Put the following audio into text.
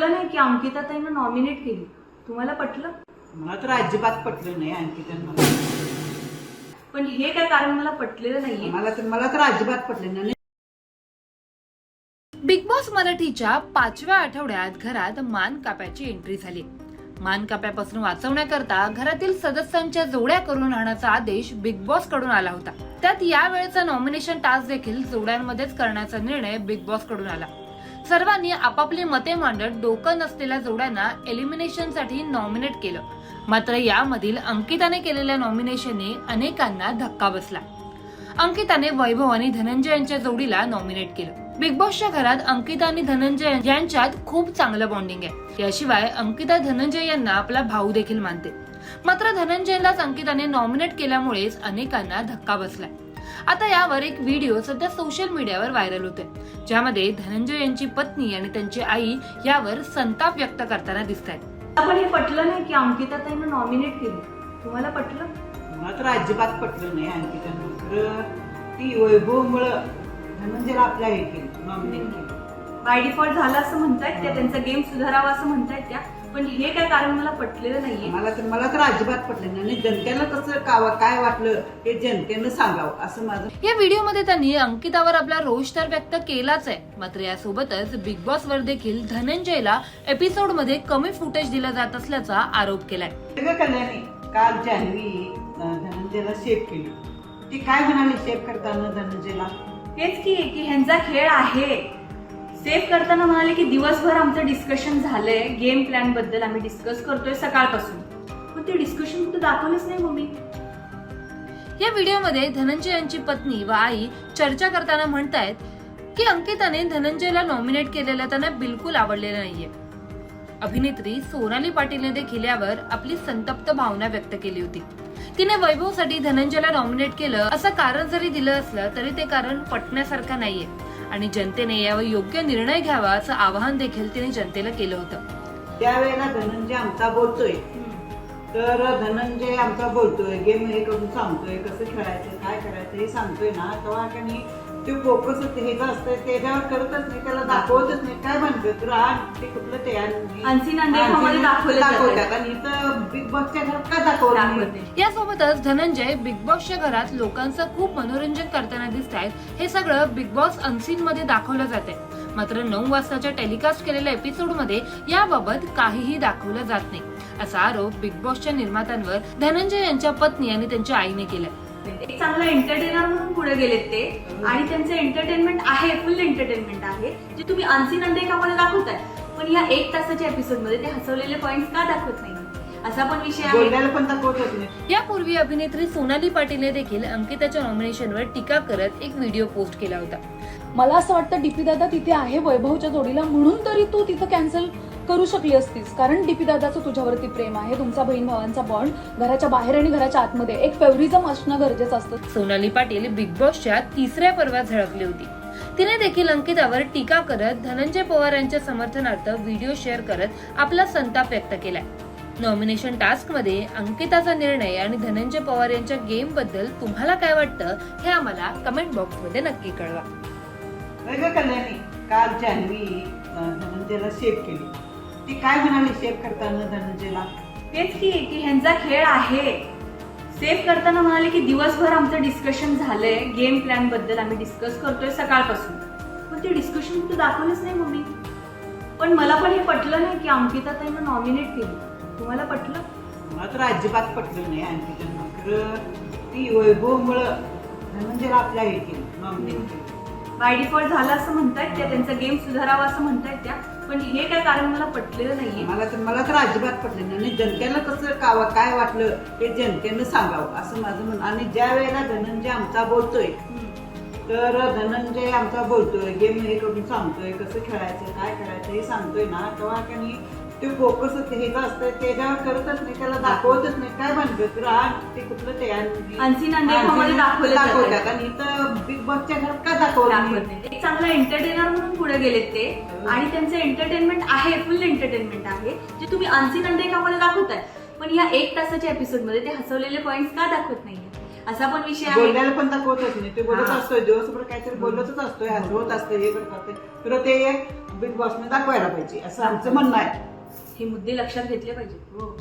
पटलं नाही की अंकिता ताईनं नॉमिनेट केली? तुम्हाला पटलं? मला तर अजिबात पटलं नाही त्यांना पण हे काय कारण मला पटलेलं नाहीये? मला तर मला तर अजिबात पटलं नाही. बिग बॉस मराठीच्या पाचव्या आठवड्यात घरात मान काप्याची एंट्री झाली. मान काप्यापासून वाचवण्याकरता घरातील सदस्यांच्या जोड्या करून राहण्याचा आदेश बिग बॉसकडून आला होता. त्यात या वेळेचा नॉमिनेशन टास्क देखील जोड्यांमध्येच करण्याचा निर्णय बिग बॉसकडून आला. सर्वांनी आपापली मते मांडत डोकं नसलेल्या जोड्यांना एलिमिनेशनसाठी नॉमिनेट केलं. मात्र यामधील अंकिताने केलेल्या नॉमिनेशनने अनेकांना धक्का बसला. अंकिताने वैभव आणि धनंजय यांच्या जोडीला नॉमिनेट केलं. बिग बॉसच्या घरात अंकिता आणि धनंजय यांच्यात खूप चांगलं बॉन्डिंग आहे. याशिवाय अंकिता धनंजय यांना आपला भाऊ देखील मानते. मात्र धनंजयलाच अंकिताने नॉमिनेट केल्यामुळेच अनेकांना धक्का बसलाय. आता यावर एक व्हिडिओ सध्या सोशल मीडियावर व्हायरल होते ज्यामध्ये धनंजय यांची पत्नी आणि त्यांची आई यावर संताप व्यक्त करताना दिसत आहेत पण हे पटलं नाही की अंकिता ताईनं नॉमिनेट केली? तुम्हाला पटलं? मला तर अजिबात पटलं नाही खरं ती वैभवमुळं धनंजयला आपल्या हे केलं नॉमिनेट केलं बाय डिफॉल्ट झालं असं म्हणतायत त्या त्यांचा गेम सुधारावा असं म्हणतायत त्या. पण हे काय कारण मला पटलेलं नाहीये. मला तर मला तर अजिबात पटलं नाही. आणि जनतेला कसं कावा काय वाटलं हे जनतेनं सांगावं असं माझं या व्हिडिओमध्ये त्यांनी अंकितावर आपला रोष तर व्यक्त केलाच आहे. मात्र यासोबतच बिग बॉस वर देखील धनंजयला एपिसोडमध्ये कमी फुटेज दिला जात असल्याचा आरोप केलाय. सगळं कल्याणी काल जान्हवी अं, धनंजयला सेफ केली. ती काय म्हणाली सेफ करताना धनंजयला? हेच की की ह्यांचा खेळ आहे. सेफ करताना म्हणाले की दिवसभर आमचं डिस्कशन झालंय. गेम प्लॅनबद्दल आम्ही डिस्कस करतोय सकाळपासून. पण ते डिस्कशन कुठं दाखवलंच नाही मम्मी. या व्हिडिओमध्ये धनंजय यांची पत्नी व आई चर्चा करताना म्हणतायत की अंकिताने धनंजयला नॉमिनेट केलेलं त्यांना बिलकुल आवडलेलं नाहीये. अभिनेत्री सोनाली पाटीलने देखील यावर आपली संतप्त भावना व्यक्त केली होती. तिने वैभवसाठी धनंजयला नॉमिनेट केलं असं कारण जरी दिलं असलं तरी ते कारण पटण्यासारखं नाहीये. आणि जनतेने यावर योग्य निर्णय घ्यावा असं आवाहन देखील तिने जनतेला केलं होतं. त्यावेळेला धनंजय आमचा बोलतोय. तर धनंजय आमचा बोलतोय गेम हे करून सांगतोय कसं खेळायचं काय करायचं हे सांगतोय ना? तेव्हा त्यांनी ते फोकस हेच असतंय त्याच्यावर करतच नाही त्याला दाखवतच नाही. काय म्हणतात रान ते कुठलं ते आणि- अनसीन अनदेखामध्ये दाखवलं जातं. दाखवतात आणि इथं बिग बॉसच्या घरात का दाखवलं नाही? दाखवते यासोबतच धनंजय बिग बॉसच्या घरात लोकांचं खूप मनोरंजन करताना दिसत आहेत हे सगळं बिग बॉस अनसीन मध्ये दाखवलं जाते मात्र नऊ वाजताच्या टेलिकास्ट केलेल्या एपिसोडमध्ये याबाबत काहीही दाखवलं जात नाही. असा आरोप बिग बॉसच्या निर्मात्यांवर धनंजय यांच्या पत्नी आणि त्यांच्या आईने केलाय. एक चांगला एंटरटेनर म्हणून पुढे गेलेत ते. आणि त्यांचं एंटरटेनमेंट आहे फुल एंटरटेनमेंट आहे. जे तुम्ही अनसीन अनदेखामध्ये दाखवताय? पण या एक तासाच्या एपिसोडमध्ये ते हसवलेले पॉइंट का दाखवत नाही? असा पण विषय आहे. यापूर्वी अभिनेत्री सोनाली पाटीलने देखील अंकिताच्या नॉमिनेशनवर टीका करत एक व्हिडिओ पोस्ट केला होता. मला असं वाटतं डीपी दादा तिथे आहे वैभवच्या जोडीला म्हणून तरी तू तिथं कॅन्सल करू शकली असतीस. कारण डीपी दादाचं तुझ्यावरती प्रेम आहे तुमचा बहीण भावांचा बॉन्ड घराच्या बाहेर आणि घराच्या आतमध्ये. एक फेवरिझम असणं गरजेचं असतं. सोनाली पाटील बिग बॉसच्या तिसऱ्या पर्वात झळकली होती. तिने देखील अंकितावर टीका करत धनंजय पवार यांच्या समर्थनार्थ व्हिडिओ शेअर करत आपला संताप व्यक्त केलाय. नॉमिनेशन टास्कमध्ये अंकिताचा निर्णय आणि धनंजय पवार यांच्या गेमबद्दल तुम्हाला काय वाटतं हे आम्हाला कमेंट बॉक्समध्ये नक्की कळवा. कल्याणी काल जान्हवी अं, धनंजयला सेफ केली. ती काय म्हणाली सेफ करताना धनंजयला? हेच की की ह्यांचा खेळ आहे. सेफ करताना म्हणाले की दिवसभर आमचं डिस्कशन झालंय. गेम प्लॅनबद्दल आम्ही डिस्कस करतोय सकाळपासून. पण ते डिस्कशन कुठं दाखवलंच नाही मम्मी. पण मला पण हे पटलं नाही की अंकिता ताईनं नॉमिनेट केली. तुम्हाला पटलं? मला तर अजिबात पटलं नाही त्यांना खरं ती वैभवमुळं धनंजयला आपल्या हे केलं नॉमिनेट केलं. बाय डिफॉल्ट झालं असं म्हणतायत त्या त्यांचा गेम सुधारावा असं म्हणतायत त्या पण हे काय कारण मला पटलेलं नाहीये. मला तर मला तर अजिबात पटलं नाही. आणि जनतेला कसं कावा काय वाटलं हे जनतेनं सांगावं असं माझं म्हणणं. आणि ज्या वेळेला धनंजय आमचा बोलतोय तर धनंजय आमचा बोलतोय गेम हे करून सांगतोय कसं खेळायचं काय करायचं हे सांगतोय ना. तेव्हा त्यांनी ते फोकस हेच असतंय त्याच्यावर करतच नाही त्याला दाखवतच नाही. काय म्हणतात रान ते कुठलं ते आणि- अनसीन अनदेखामध्ये दाखवलं जातं. दाखवतात आणि इथं बिग बॉसच्या घरात का दाखवलं नाही? एक चांगला एंटरटेनर म्हणून पुढे गेलेत ते. आणि त्यांचं एंटरटेनमेंट आहे फुल एंटरटेनमेंट आहे. जे तुम्ही अनसीन अनदेखामध्ये दाखवताय. पण या एक तासाच्या एपिसोडमध्ये ते हसवलेले पॉइंट का दाखवत नाहीये? असा पण विषय आहे. बोलण्याला पण दाखवतच नाही. ते बोलत. असतोय दिवसभर काहीतरी बोलतच असतोय हसवत असतोय हे करत असतोय. तर ते बिग बॉसने दाखवायला पाहिजे असं आमचं म्हणणं आहे. हे मुद्दे लक्षात घेतले पाहिजे हो.